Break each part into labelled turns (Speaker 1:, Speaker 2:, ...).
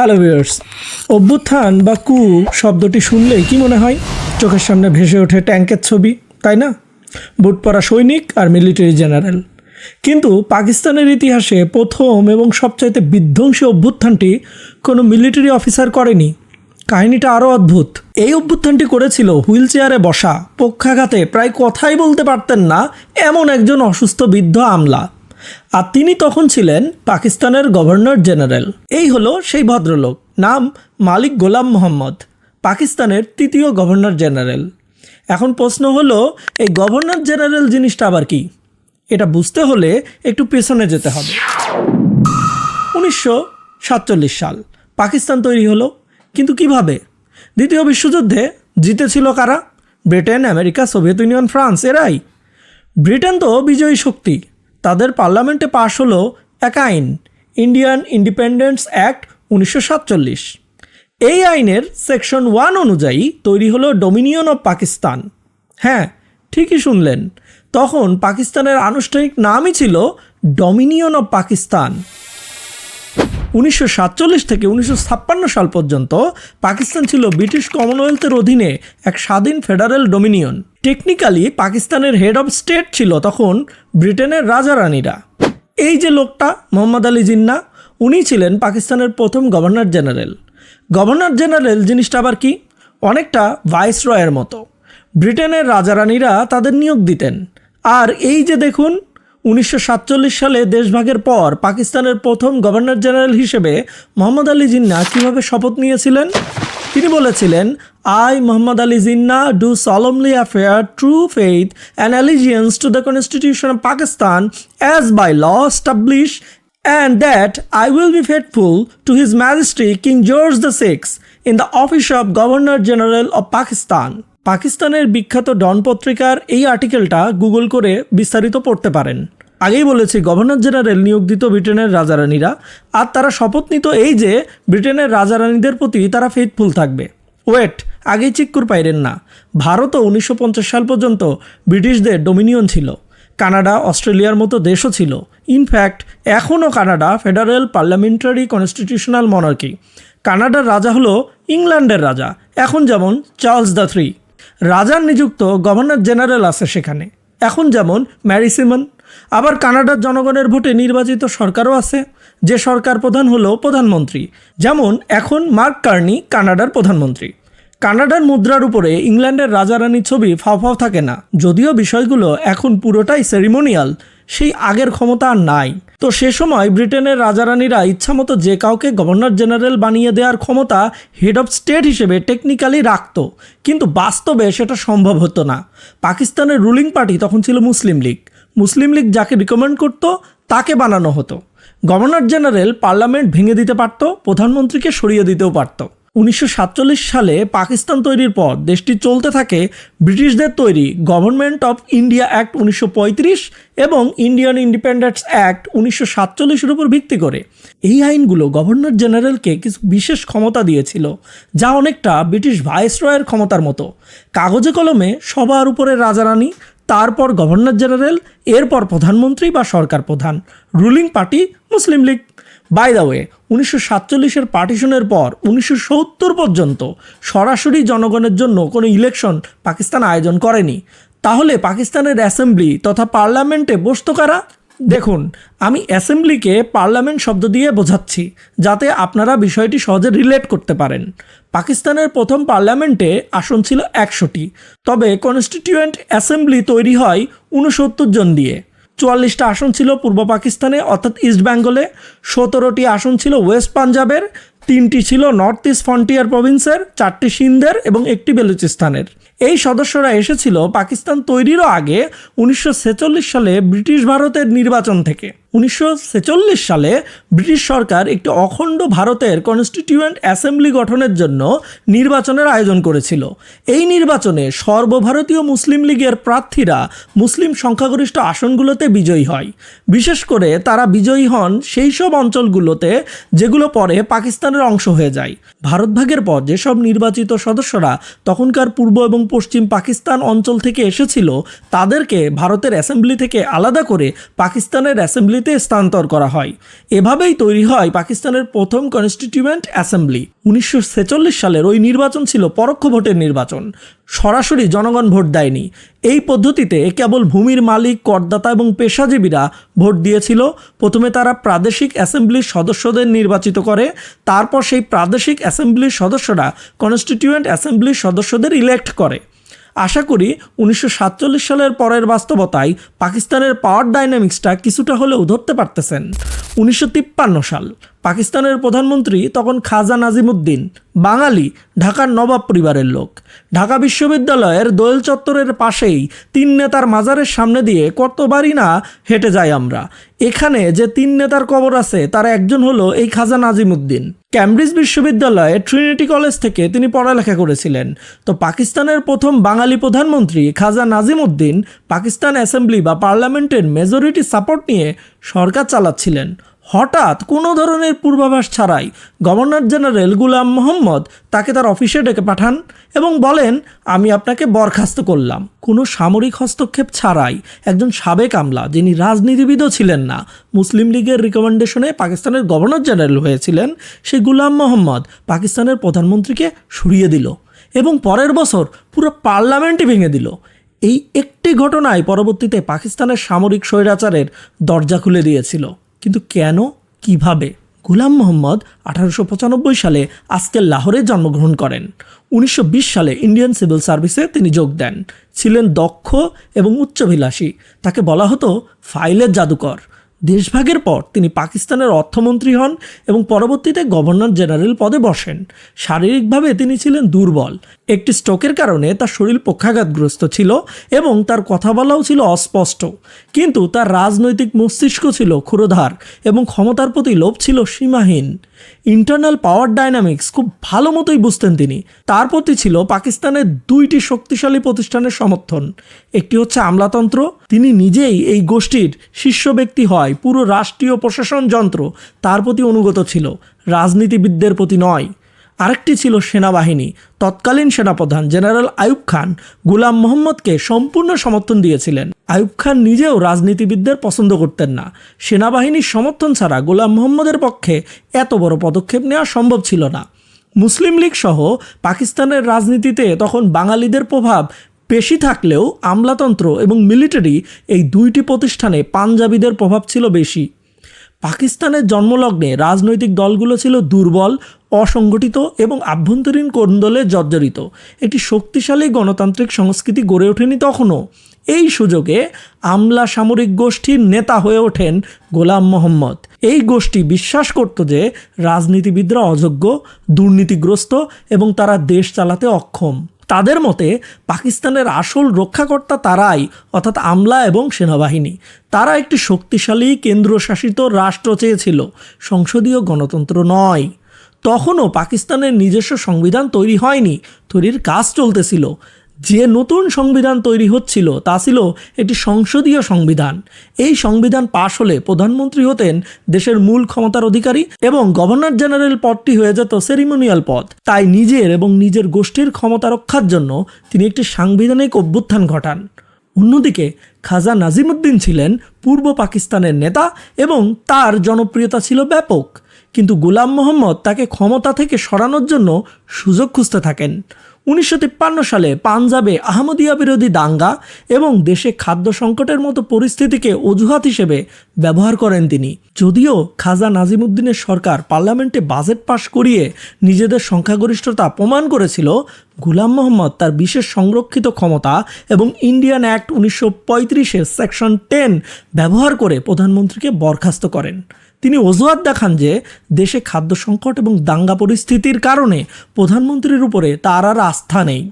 Speaker 1: Hello viewers অভ্যুত্থান বা কু শব্দটি শুনলেই কি মনে হয়? চোখের সামনে ভেসে ওঠে ট্যাঙ্কের ছবি, তাই না? বুট পরা সৈনিক আর মিলিটারি জেনারেল কিন্তু পাকিস্তানের ইতিহাসে প্রথম এবং সবচাইতে বিধ্বংসী অভ্যুত্থানটি কোনো মিলিটারি অফিসার করেনি। কাহিনীটা আরও অদ্ভুত। এই অভ্যুত্থানটি করেছিল হুইল চেয়ারে বসা, পক্ষাঘাতে প্রায় কথাই বলতে পারতেন না এমন একজন অসুস্থ বৃদ্ধ আমলা। আর তিনি তখন ছিলেন পাকিস্তানের গভর্নর জেনারেল। এই হলো সেই ভদ্রলোক, নাম মালিক গোলাম মোহাম্মদ, পাকিস্তানের তৃতীয় গভর্নর জেনারেল। এখন প্রশ্ন হলো, এই গভর্নর জেনারেল জিনিসটা আবার কি? এটা বুঝতে হলে একটু পেছনে যেতে হবে। উনিশশো সাতচল্লিশ সাল, পাকিস্তান তৈরি হলো। কিন্তু কীভাবে? দ্বিতীয় বিশ্বযুদ্ধে জিতেছিল কারা? Britain, America, Soviet Union, France, এরাই। ব্রিটেন তো বিজয়ী শক্তি। তাদের পার্লামেন্টে পাশ হলো এক আইন, ইন্ডিয়ান ইন্ডিপেন্ডেন্স অ্যাক্ট উনিশশো সাতচল্লিশ। এই আইনের সেকশন ওয়ান অনুযায়ী তৈরি হলো ডোমিনিয়ন অফ পাকিস্তান। হ্যাঁ ঠিকই শুনলেন। তখন পাকিস্তানের আনুষ্ঠানিক নামই ছিল ডমিনিয়ন অফ পাকিস্তান। উনিশশো সাতচল্লিশ থেকে উনিশশো ছাপ্পান্ন সাল পর্যন্ত পাকিস্তান ছিল ব্রিটিশ কমনওয়েলথের অধীনে এক স্বাধীন ফেডারেল ডোমিনিয়ন। টেকনিক্যালি পাকিস্তানের হেড অফ স্টেট ছিল তখন ব্রিটেনের রাজা রানীরা এই যে লোকটা, মোহাম্মদ আলী জিন্না, উনি ছিলেন পাকিস্তানের প্রথম গভর্নর জেনারেল। গভর্নর জেনারেল জিনিসটা আবার কি? অনেকটা ভাইস রয়ের মতো। ব্রিটেনের রাজা রানীরা তাদের নিয়োগ দিতেন। আর এই যে দেখুন উনিশশো সাতচল্লিশ সালে দেশভাগের পর পাকিস্তানের প্রথম গভর্নর জেনারেল হিসেবে মোহাম্মদ আলী জিন্না কীভাবে শপথ নিয়েছিলেন তিনি বলেছিলেন I Mohammad Ali Jinnah do solemnly affirm true faith and allegiance to the constitution of Pakistan as by law establish and that I will be faithful to His Majesty, King George VI in the office of Governor General of Pakistan. পাকিস্তানের বিখ্যাত ডন পত্রিকার এই আর্টিকেলটা Google করে বিস্তারিত পড়তে পারেন। আগেই বলেছি, গভর্নর জেনারেল নিয়োগ দিত ব্রিটেনের রাজারানীরা, আর তারা শপথ নিত এই যে, ব্রিটেনের রাজারানীদের প্রতি তারা ফেথফুল থাকবে। ওয়েট, আগেই চিক্কুর পাইরেন না। ভারতও উনিশশো পঞ্চাশ সাল পর্যন্ত ব্রিটিশদের ডোমিনিয়ন ছিল। কানাডা, অস্ট্রেলিয়ার মতো দেশও ছিল। ইনফ্যাক্ট এখনও Canada federal parliamentary constitutional monarchy. কানাডার রাজা হলো ইংল্যান্ডের রাজা। এখন যেমন চার্লস দ্য থ্রি। রাজার নিযুক্ত গভর্নর জেনারেল আছে সেখানে। এখন যেমন ম্যারিসিমন আবার কানাডার জনগণের ভোটে নির্বাচিত সরকারও আছে। যে সরকার প্রধান হল প্রধানমন্ত্রী, যেমন এখন মার্ক কার্নি কানাডার প্রধানমন্ত্রী। কানাডার মুদ্রার উপরে ইংল্যান্ডের রাজারানীর ছবি ফাও ফাও থাকে না, যদিও বিষয়গুলো এখন পুরোটাই সেরিমোনিয়াল সেই আগের ক্ষমতা আর নাই। তো সে সময় ব্রিটেনের রাজারানীরা ইচ্ছামতো যে কাউকে গভর্নর জেনারেল বানিয়ে দেওয়ার ক্ষমতা হেড অফ স্টেট হিসেবে টেকনিক্যালি রাখত, কিন্তু বাস্তবে সেটা সম্ভব হতো না। পাকিস্তানের রুলিং পার্টি তখন ছিল মুসলিম লীগ। মুসলিম লীগ যাকে রিকমেন্ড করত, তাকে বানানো হতো। গভর্নর জেনারেল পার্লামেন্ট ভেঙে দিতে পারত, প্রধানমন্ত্রীকে সরিয়ে দিতেও পারত। উনিশশো সাতচল্লিশ সালে পাকিস্তান তৈরির পর দেশটি চলতে থাকে ব্রিটিশদের তৈরি গভর্নমেন্ট অফ ইন্ডিয়া অ্যাক্ট উনিশশো পঁয়ত্রিশ এবং ইন্ডিয়ান ইন্ডিপেন্ডেন্স অ্যাক্ট উনিশশো সাতচল্লিশের উপর ভিত্তি করে। এই আইনগুলো গভর্নর জেনারেলকে কিছু বিশেষ ক্ষমতা দিয়েছিল, যা অনেকটা ব্রিটিশ ভাইসরয়ের ক্ষমতার মতো। কাগজে কলমে সবার উপরে রাজারানী, তারপর গভর্নর জেনারেল এরপর প্রধানমন্ত্রী বা সরকার প্রধান। Ruling party Muslim League by the way উনিশশো সাতচল্লিশের পার্টিশনের পর উনিশশো সত্তর পর্যন্ত সরাসরি জনগণের জন্য কোনো ইলেকশন পাকিস্তান আয়োজন করেনি। তাহলে পাকিস্তানের অ্যাসেম্বলি তথা পার্লামেন্টে বসত কারা? দেখুন, আমি অ্যাসেম্বলিকে পার্লামেন্ট শব্দ দিয়ে বোঝাচ্ছি, যাতে আপনারা বিষয়টি সহজে রিলেট করতে পারেন। পাকিস্তানের প্রথম পার্লামেন্টে আসন ছিল একশোটি, তবে কনস্টিটিউয়েন্ট অ্যাসেম্বলি তৈরি হয় উনসত্তর জন দিয়ে। চুয়াল্লিশটা আসন ছিল পূর্ব পাকিস্তানে, অর্থাৎ ইস্ট বেঙ্গলে সতেরোটি আসন ছিল ওয়েস্ট পাঞ্জাবের, তিনটি ছিল নর্থ ইস্ট ফ্রন্টিয়ার প্রভিন্সের, চারটি সিন্ধের এবং একটি বেলুচিস্তানের। এই সদস্যরা এসেছিল পাকিস্তান তৈরিরও আগে উনিশশো ছেচল্লিশ সালে ব্রিটিশ ভারতের নির্বাচন থেকে। উনিশশো ছেচল্লিশ সালে ব্রিটিশ সরকার একটি অখণ্ড ভারতের কনস্টিটিউয়েন্ট অ্যাসেম্বলি গঠনের জন্য নির্বাচনের আয়োজন করেছিল। এই নির্বাচনে সর্বভারতীয় মুসলিম লীগের প্রার্থীরা মুসলিম সংখ্যাগরিষ্ঠ আসনগুলোতে বিজয়ী হয়। বিশেষ করে তারা বিজয়ী হন সেই সব অঞ্চলগুলোতে যেগুলো পরে পাকিস্তানের অংশ হয়ে যায়। ভারত ভাগের পর যেসব নির্বাচিত সদস্যরা তখনকার পূর্ব এবং পশ্চিম পাকিস্তান অঞ্চল থেকে এসেছিল, তাদেরকে ভারতের অ্যাসেম্বলি থেকে আলাদা করে পাকিস্তানের অ্যাসেম্বলিতে স্থানান্তর করা হয়। এভাবেই তৈরি হয় পাকিস্তানের প্রথম কনস্টিটিউয়েন্ট অ্যাসেম্বলি। উনিশশো ছেচল্লিশ সালের ওই নির্বাচন ছিল পরোক্ষ ভোটের নির্বাচন। সরাসরি জনগণ ভোট দেয়নি। এই পদ্ধতিতে কেবল ভূমির মালিক, করদাতা এবং পেশাজীবীরা ভোট দিয়েছিল। প্রথমে তারা প্রাদেশিক অ্যাসেম্বলির সদস্যদের নির্বাচিত করে, তারপর সেই প্রাদেশিক অ্যাসেম্বলির সদস্যরা কনস্টিটিউয়েন্ট অ্যাসেম্বলির সদস্যদের ইলেক্ট করে। আশা করি উনিশশো সাতচল্লিশ সালের পরের বাস্তবতায় পাকিস্তানের পাওয়ার ডাইনামিক্সটা কিছুটা হলেও ধরতে পারতেছেন। উনিশশো তিপ্পান্ন সাল পাকিস্তানের প্রধানমন্ত্রী তখন খাজা নাজিমুদ্দিন, বাঙালি, ঢাকার নবাব পরিবারের লোক। ঢাকা বিশ্ববিদ্যালয়ের দোয়েল চত্বরের পাশেই তিন নেতার মাজারের সামনে দিয়ে কতবারই না হেঁটে যাই আমরা। এখানে যে তিন নেতার কবর আছে, তার একজন হলো এই খাজা নাজিমুদ্দিন। ক্যামব্রিজ বিশ্ববিদ্যালয়ে ট্রিনিটি কলেজ থেকে তিনি পড়ালেখা করেছিলেন। তো পাকিস্তানের প্রথম বাঙালি প্রধানমন্ত্রী খাজা নাজিমুদ্দিন পাকিস্তান অ্যাসেম্বলি বা পার্লামেন্টের মেজরিটি সাপোর্ট নিয়ে সরকার চালাচ্ছিলেন। হঠাৎ কোনো ধরনের পূর্বাভাস ছাড়াই গভর্নর জেনারেল গুলাম মোহাম্মদ তাকে তার অফিসে ডেকে পাঠান এবং বলেন, আমি আপনাকে বরখাস্ত করলাম। কোনো সামরিক হস্তক্ষেপ ছাড়াই একজন সাবেক আমলা, যিনি রাজনীতিবিদও ছিলেন না, মুসলিম লীগের রিকমেন্ডেশনে পাকিস্তানের গভর্নর জেনারেল হয়েছিলেন সেই গুলাম মোহাম্মদ পাকিস্তানের প্রধানমন্ত্রীকে সরিয়ে দিল এবং পরের বছর পুরো পার্লামেন্টই ভেঙে দিল। এই একটি ঘটনায় পরবর্তীতে পাকিস্তানের সামরিক স্বৈরাচারের দরজা খুলে দিয়েছিল। কিন্তু কেন, কীভাবে? গুলাম মোহাম্মদ আঠারোশো পঁচানব্বই সালে আজকের লাহোরে জন্মগ্রহণ করেন। উনিশশো বিশ সালে ইন্ডিয়ান সিভিল সার্ভিসে তিনি যোগ দেন। ছিলেন দক্ষ এবং উচ্চভিলাষী। তাকে বলা হতো ফাইলের জাদুকর। দেশভাগের পর তিনি পাকিস্তানের অর্থমন্ত্রী হন এবং পরবর্তীতে গভর্নর জেনারেল পদে বসেন। শারীরিকভাবে তিনি ছিলেন দুর্বল। একটি স্ট্রোকের কারণে তার শরীর পক্ষাঘাতগ্রস্ত ছিল এবং তার কথা বলাও ছিল অস্পষ্ট। কিন্তু তার রাজনৈতিক মস্তিষ্ক ছিল ক্ষুরোধার এবং ক্ষমতার প্রতি লোভ ছিল সীমাহীন। ইন্টারনাল পাওয়ার ডাইনামিক্স খুব ভালো মতোই বুঝতেন তিনি। তার প্রতি ছিল পাকিস্তানের দুইটি শক্তিশালী প্রতিষ্ঠানের সমর্থন। একটি হচ্ছে আমলাতন্ত্র। তিনি নিজেই এই গোষ্ঠীর শীর্ষ ব্যক্তি হয়, পুরো রাষ্ট্রীয় প্রশাসন যন্ত্র তার প্রতি অনুগত ছিল। রাজনীতিবিদদের প্রতি নয়। আরেকটি ছিল সেনাবাহিনী। তৎকালীন সেনাপ্রধান জেনারেল আয়ুব খান গুলাম মোহাম্মদকে সম্পূর্ণ সমর্থন দিয়েছিলেন। আয়ুব খান নিজেও রাজনীতিবিদদের পছন্দ করতেন না। সেনাবাহিনীর সমর্থন ছাড়া গোলাম মোহাম্মদের পক্ষে এত বড় পদক্ষেপ নেওয়া সম্ভব ছিল না। মুসলিম লীগ সহ পাকিস্তানের রাজনীতিতে তখন বাঙালিদের প্রভাব বেশি থাকলেও আমলাতন্ত্র এবং মিলিটারি এই দুইটি প্রতিষ্ঠানে পাঞ্জাবিদের প্রভাব ছিল বেশি। পাকিস্তানের জন্মলগ্নে রাজনৈতিক দলগুলো ছিল দুর্বল অসংগঠিত এবং আভ্যন্তরীণ কোন্দলে জর্জরিত? একটি শক্তিশালী গণতান্ত্রিক সংস্কৃতি গড়ে ওঠেনি তখনও। এই সুযোগে আমলা সামরিক গোষ্ঠীর নেতা হয়ে ওঠেন গোলাম মোহাম্মদ। এই গোষ্ঠী বিশ্বাস করত যে রাজনীতিবিদরা অযোগ্য, দুর্নীতিগ্রস্ত এবং তারা দেশ চালাতে অক্ষম। তাদের মতে, পাকিস্তানের আসল রক্ষাকর্তা তারাই, অর্থাৎ আমলা এবং সেনাবাহিনী। তারা একটি শক্তিশালী কেন্দ্রশাসিত রাষ্ট্র চেয়েছিল। সংসদীয় গণতন্ত্র নয়। তখনও পাকিস্তানের নিজস্ব সংবিধান তৈরি হয়নি, তৈরির কাজ চলতেছিল। যে নতুন সংবিধান তৈরি হচ্ছিল, তা ছিল একটি সংসদীয় সংবিধান। এই সংবিধান পাশ হলে প্রধানমন্ত্রী হতেন দেশের মূল ক্ষমতার অধিকারী এবং গভর্নর জেনারেল পদটি হয়ে যেত সেরিমোনিয়াল পদ। তাই নিজের এবং নিজের গোষ্ঠীর ক্ষমতা রক্ষার জন্য তিনি একটি সাংবিধানিক অভ্যুত্থান ঘটান। অন্যদিকে, খাজা নাজিমুদ্দিন ছিলেন পূর্ব পাকিস্তানের নেতা এবং তার জনপ্রিয়তা ছিল ব্যাপক। কিন্তু গুলাম মোহাম্মদ তাকে ক্ষমতা থেকে সরানোর জন্য সুযোগ খুঁজতে থাকেন। উনিশশো তিপ্পান্ন সালে পাঞ্জাবে আহমদিয়া বিরোধী দাঙ্গা এবং দেশে খাদ্য সংকটের মতো পরিস্থিতিকে অজুহাত হিসেবে ব্যবহার করেন তিনি। যদিও খাজা নাজিমুদ্দিনের সরকার পার্লামেন্টে বাজেট পাশ করিয়ে নিজেদের সংখ্যাগরিষ্ঠতা প্রমাণ করেছিল, গুলাম মোহাম্মদ তার বিশেষ সংরক্ষিত ক্ষমতা এবং ইন্ডিয়ান অ্যাক্ট উনিশশো পঁয়ত্রিশের সেকশন টেন ব্যবহার করে প্রধানমন্ত্রীকে বরখাস্ত করেন। তিনি অজুহাত দেখান যে দেশে খাদ্য সংকট এবং দাঙ্গা পরিস্থিতির কারণে প্রধানমন্ত্রীর উপরে তার আর আস্থা নেই।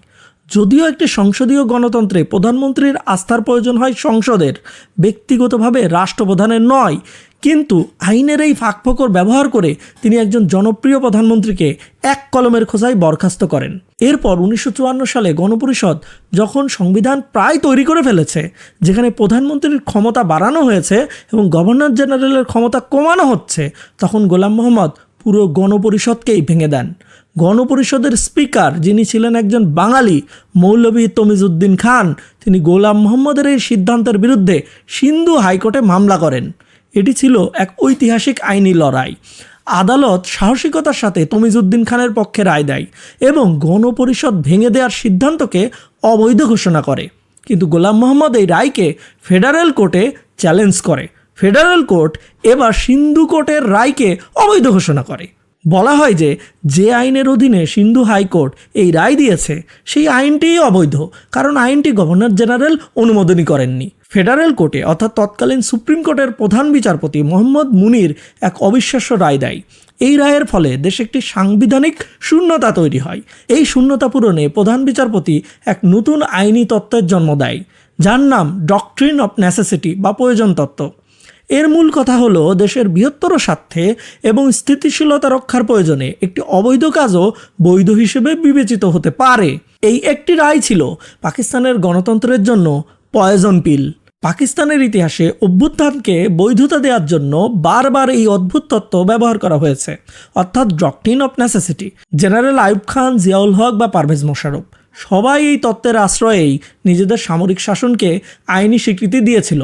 Speaker 1: যদিও একটি সংসদীয় গণতন্ত্রে প্রধানমন্ত্রীর আস্থার প্রয়োজন হয় সংসদের, ব্যক্তিগতভাবে রাষ্ট্রপ্রধানের নয় কিন্তু আইনের এই ফাঁকফোকর ব্যবহার করে তিনি একজন জনপ্রিয় প্রধানমন্ত্রীকে এক কলমের খোঁজায় বরখাস্ত করেন। এরপর উনিশশো চুয়ান্ন সালে গণপরিষদ যখন সংবিধান প্রায় তৈরি করে ফেলেছে, যেখানে প্রধানমন্ত্রীর ক্ষমতা বাড়ানো হয়েছে এবং গভর্নর জেনারেলের ক্ষমতা কমানো হচ্ছে, তখন গোলাম মোহাম্মদ পুরো গণপরিষদকেই ভেঙে দেন। গণপরিষদের স্পিকার যিনি ছিলেন একজন বাঙালি, মৌলভী তমিজউদ্দিন খান, তিনি গোলাম মোহাম্মদের এই সিদ্ধান্তের বিরুদ্ধে সিন্ধু হাইকোর্টে মামলা করেন। এটি ছিল এক ঐতিহাসিক আইনি লড়াই। আদালত সাহসিকতার সাথে তমিজুদ্দিন খানের পক্ষে রায় দেয় এবং গণপরিষদ ভেঙে দেওয়ার সিদ্ধান্তকে অবৈধ ঘোষণা করে। কিন্তু গোলাম মোহাম্মদ এই রায়কে ফেডারেল কোর্টে চ্যালেঞ্জ করে। ফেডারেল কোর্ট এবার সিন্ধু কোর্টের রায়কে অবৈধ ঘোষণা করে। বলা হয় যে যে আইনের অধীনে সিন্ধু হাইকোর্ট এই রায় দিয়েছে, সেই আইনটিই অবৈধ, কারণ আইনটি গভর্নর জেনারেল অনুমোদনই করেননি। ফেডারেল কোর্টে, অর্থাৎ তৎকালীন সুপ্রিম কোর্টের প্রধান বিচারপতি মোহাম্মদ মুনির এক অবিশ্বাস্য রায় দেয়। এই রায়ের ফলে দেশে একটি সাংবিধানিক শূন্যতা তৈরি হয়। এই শূন্যতা পূরণে প্রধান বিচারপতি এক নতুন আইনি তত্ত্বের জন্ম দেয়, যার নাম ডকট্রিন অফ নেসেসিটি বা প্রয়োজন তত্ত্ব। এর মূল কথা হলো দেশের বৃহত্তর স্বার্থে এবং স্থিতিশীলতা রক্ষার প্রয়োজনে একটি অবৈধ কাজও বৈধ হিসেবে বিবেচিত হতে পারে। এই একটি রায় ছিল পাকিস্তানের গণতন্ত্রের জন্য পয়জন পিল। পাকিস্তানের ইতিহাসে অভ্যুত্থানকে বৈধতা দেওয়ার জন্য বারবার এই অদ্ভুত তত্ত্ব ব্যবহার করা হয়েছে, অর্থাৎ ডকটিন অফ নেসেসিটি জেনারেল আইব খান, জিয়াউল হক বা পারভেজ মোশারফ সবাই এই তত্ত্বের আশ্রয়েই নিজেদের সামরিক শাসনকে আইনি স্বীকৃতি দিয়েছিল।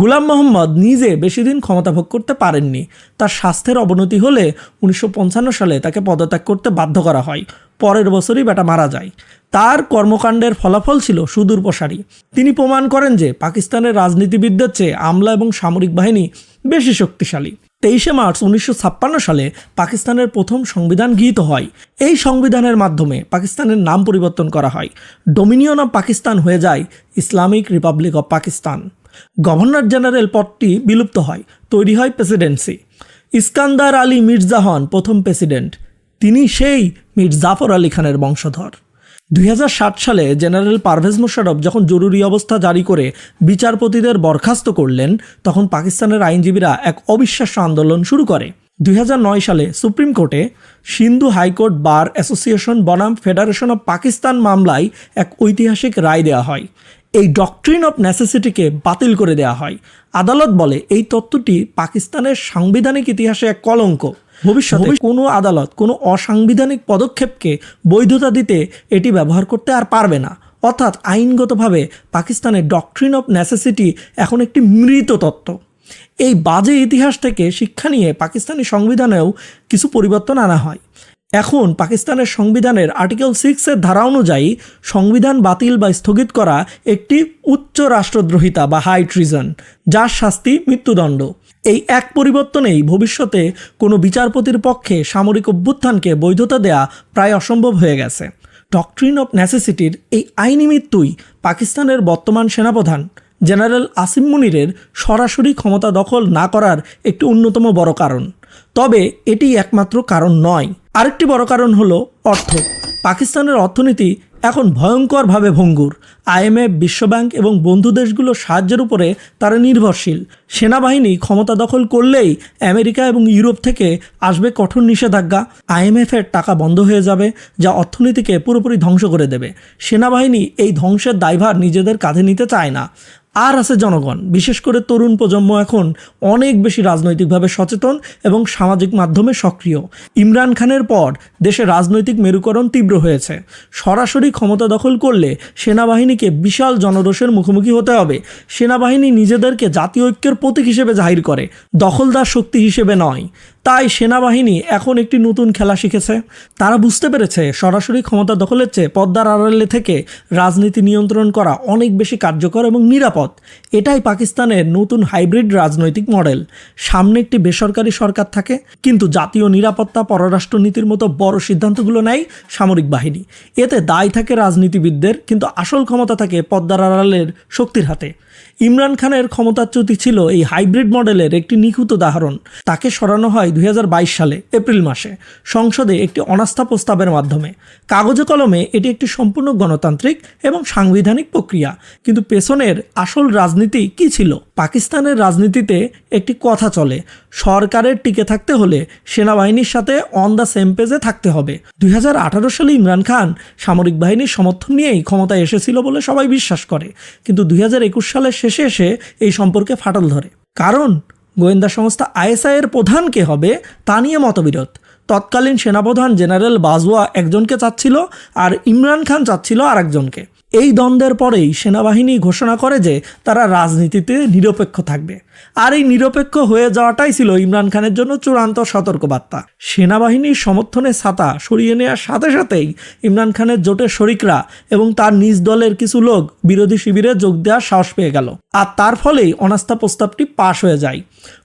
Speaker 1: গুলাম মোহাম্মদ নিজে বেশি দিন ক্ষমতা ভোগ করতে পারেননি। তার স্বাস্থ্যের অবনতি হলে উনিশশো পঞ্চান্ন সালে তাকে পদত্যাগ করতে বাধ্য করা হয়। পরের বছরই বেটা মারা যায়। তার কর্মকাণ্ডের ফলাফল ছিল সুদূর প্রসারী। তিনি প্রমাণ করেন যে পাকিস্তানের রাজনীতিবিদদের চেয়ে আমলা এবং সামরিক বাহিনী বেশি শক্তিশালী। তেইশে মার্চ উনিশশো ছাপ্পান্ন সালে পাকিস্তানের প্রথম সংবিধান গৃহীত হয়। এই সংবিধানের মাধ্যমে পাকিস্তানের নাম পরিবর্তন করা হয়। ডোমিনিয়ন অফ পাকিস্তান হয়ে যায় Islamic republic of Pakistan. Governor general পদটি বিলুপ্ত হয়, তৈরি হয় প্রেসিডেন্সি। ইস্কান্দার আলী মির্জা হন প্রথম প্রেসিডেন্ট। তিনি সেই মীর জাফর আলী খানের বংশধর। দুই হাজার সাত সালে জেনারেল পারভেজ মোশারফ যখন জরুরি অবস্থা জারি করে বিচারপতিদের বরখাস্ত করলেন, তখন পাকিস্তানের আইনজীবীরা এক অবিশ্বাস্য আন্দোলন শুরু করে। দুই হাজার নয় সালে সুপ্রিম কোর্টে Sindh high court bar association বনাম ফেডারেশন অফ পাকিস্তান মামলায় এক ঐতিহাসিক রায় দেওয়া হয়। এই ডকট্রিন অফ নেসেসিটিকে বাতিল করে দেওয়া হয়। আদালত বলে এই তত্ত্বটি পাকিস্তানের সাংবিধানিক ইতিহাসে এক কলঙ্ক। ভবিষ্যতে কোনো আদালত কোনো অসাংবিধানিক পদক্ষেপকে বৈধতা দিতে এটি ব্যবহার করতে আর পারবে না। অর্থাৎ আইনগতভাবে পাকিস্তানের ডকট্রিন অফ নেসেসিটি এখন একটি মৃত তত্ত্ব। এই বাজে ইতিহাস থেকে শিক্ষা নিয়ে পাকিস্তানি সংবিধানেও কিছু পরিবর্তন আনা হয়। এখন পাকিস্তানের সংবিধানের আর্টিকেল সিক্সের ধারা অনুযায়ী সংবিধান বাতিল বা স্থগিত করা একটি উচ্চ রাষ্ট্রদ্রোহিতা বা হাই ট্রিজন যার শাস্তি মৃত্যুদণ্ড। এই এক পরিবর্তনেই ভবিষ্যতে কোনো বিচারপতির পক্ষে সামরিক অভ্যুত্থানকে বৈধতা দেয়া প্রায় অসম্ভব হয়ে গেছে। ডকট্রিন অফ নেসেসিটির এই আইনি মৃত্যুই পাকিস্তানের বর্তমান সেনাপ্রধান জেনারেল আসিম মুনিরের সরাসরি ক্ষমতা দখল না করার একটি অন্যতম বড় কারণ। তবে এটি একমাত্র কারণ নয়। আরেকটি বড় কারণ হলো অর্থ। পাকিস্তানের অর্থনীতি এখন ভয়ঙ্করভাবে ভঙ্গুর। আইএমএফ, বিশ্বব্যাংক এবং বন্ধু দেশগুলোর সাহায্যের উপরে তারা নির্ভরশীল। সেনাবাহিনী ক্ষমতা দখল করলেই আমেরিকা এবং ইউরোপ থেকে আসবে কঠোর নিষেধাজ্ঞা। আইএমএফের টাকা বন্ধ হয়ে যাবে, যা অর্থনীতিকে পুরোপুরি ধ্বংস করে দেবে। সেনাবাহিনী এই ধ্বংসের দায়ভার নিজেদের কাঁধে নিতে চায় না। আর আছে জনগণ। বিশেষ করে তরুণ প্রজন্ম এখন অনেক বেশি রাজনৈতিকভাবে সচেতন এবং সামাজিক মাধ্যমে সক্রিয়। ইমরান খানের পর দেশে রাজনৈতিক মেরুকরণ তীব্র হয়েছে। সরাসরি ক্ষমতা দখল করলে সেনাবাহিনীকে বিশাল জনরোষের মুখোমুখি হতে হবে। সেনাবাহিনী নিজেদেরকে জাতীয় ঐক্যের প্রতীক হিসেবে জাহির করে, দখলদার শক্তি হিসেবে নয়। তাই সেনাবাহিনী এখন একটি নতুন খেলা শিখেছে। তারা বুঝতে পেরেছে, সরাসরি ক্ষমতা দখলের চেয়ে পদ্মার আড়ালে থেকে রাজনীতি নিয়ন্ত্রণ করা অনেক বেশি কার্যকর এবং নিরাপদ। এটাই পাকিস্তানের নতুন হাইব্রিড রাজনৈতিক মডেল। সামনে একটি বেসরকারি সরকার থাকে, কিন্তু জাতীয় নিরাপত্তা, পররাষ্ট্রনীতির মতো বড় সিদ্ধান্তগুলো নেয় সামরিক বাহিনী। এতে দায় থাকে রাজনীতিবিদদের, কিন্তু আসল ক্ষমতা থাকে পদ্মার আড়ালের শক্তির হাতে। ইমরান খানের ক্ষমতাচ্যুতি ছিল এই হাইব্রিড মডেলের একটি নিখুঁত উদাহরণ। তাকে সরানো হয় দুই হাজার বাইশ সালে, এপ্রিল মাসে, সংসদে একটি অনাস্থা প্রস্তাবের মাধ্যমে। কাগজে কলমে এটি একটি সম্পূর্ণ গণতান্ত্রিক এবং সাংবিধানিক প্রক্রিয়া, কিন্তু পেছনের আসল রাজনীতি কি ছিল? পাকিস্তানের রাজনীতিতে একটি কথা চলে। সরকারের টিকে থাকতে হলে সেনাবাহিনীর সাথে অন দ্য সেম পেজে থাকতে হবে। দুই হাজার আঠারো সালে ইমরান খান সামরিক বাহিনীর সমর্থন নিয়েই ক্ষমতায় এসেছিল বলে সবাই বিশ্বাস করে। কিন্তু দুই হাজার একুশ সালের শেষে এসে এই সম্পর্কে ফাটল ধরে। কারণ গোয়েন্দা সংস্থা আইএসআই এর প্রধান কে হবে তা নিয়ে মতবিরোধ। তৎকালীন সেনাপ্রধান জেনারেল বাজওয়া একজনকে চাচ্ছিল আর ইমরান খান চাচ্ছিল আরেকজনকে। এই দ্বন্দ্বের পরেই সেনাবাহিনী ঘোষণা করে যে তারা রাজনীতিতে নিরপেক্ষ থাকবে। আর এই নিরপেক্ষ হয়ে যাওয়াটাই ছিল ইমরান খানের জন্য চূড়ান্ত সতর্কবার্তা। সেনাবাহিনীর সমর্থনে ছাতা সরিয়ে নেওয়ার সাথে সাথেই ইমরান খানের জোটের শরিকরা এবং তার নিজ দলের কিছু লোক বিরোধী শিবিরে যোগ দেওয়ার সাহস পেয়ে গেল। আর তার ফলেই অনাস্থা প্রস্তাবটি পাশ হয়ে যায়।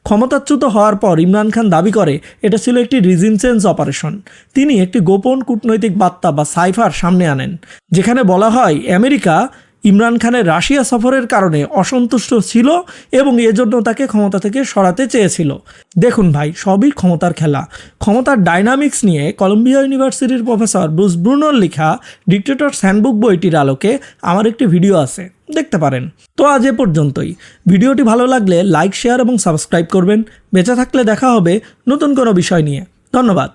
Speaker 1: ক্ষমতাচ্যুত হওয়ার পর ইমরান খান দাবি করে, এটা ছিল একটি রিজিম চেঞ্জ অপারেশন। তিনি একটি গোপন কূটনৈতিক বার্তা বা সাইফার সামনে আনেন, যেখানে বলা হয়, আমেরিকা ইমরান খানের রাশিয়া সফরের কারণে অসন্তুষ্ট ছিল এবং এজন্য তাকে ক্ষমতা থেকে সরাতে চেয়েছিল। দেখুন ভাই, সবই ক্ষমতার খেলা। ক্ষমতার ডাইনামিক্স নিয়ে কলম্বিয়া ইউনিভার্সিটির প্রফেসর ব্রুস ব্রুনোর লেখা ডিক্টেটর স্যান্ডবুক বইটির আলোকে আমার একটি ভিডিও আছে। দেখতে পারেন। তো আজ এ পর্যন্তই। ভিডিওটি ভালো লাগলে লাইক, শেয়ার এবং সাবস্ক্রাইব করবেন। বেঁচে থাকলে দেখা হবে নতুন কোনো বিষয় নিয়ে। ধন্যবাদ।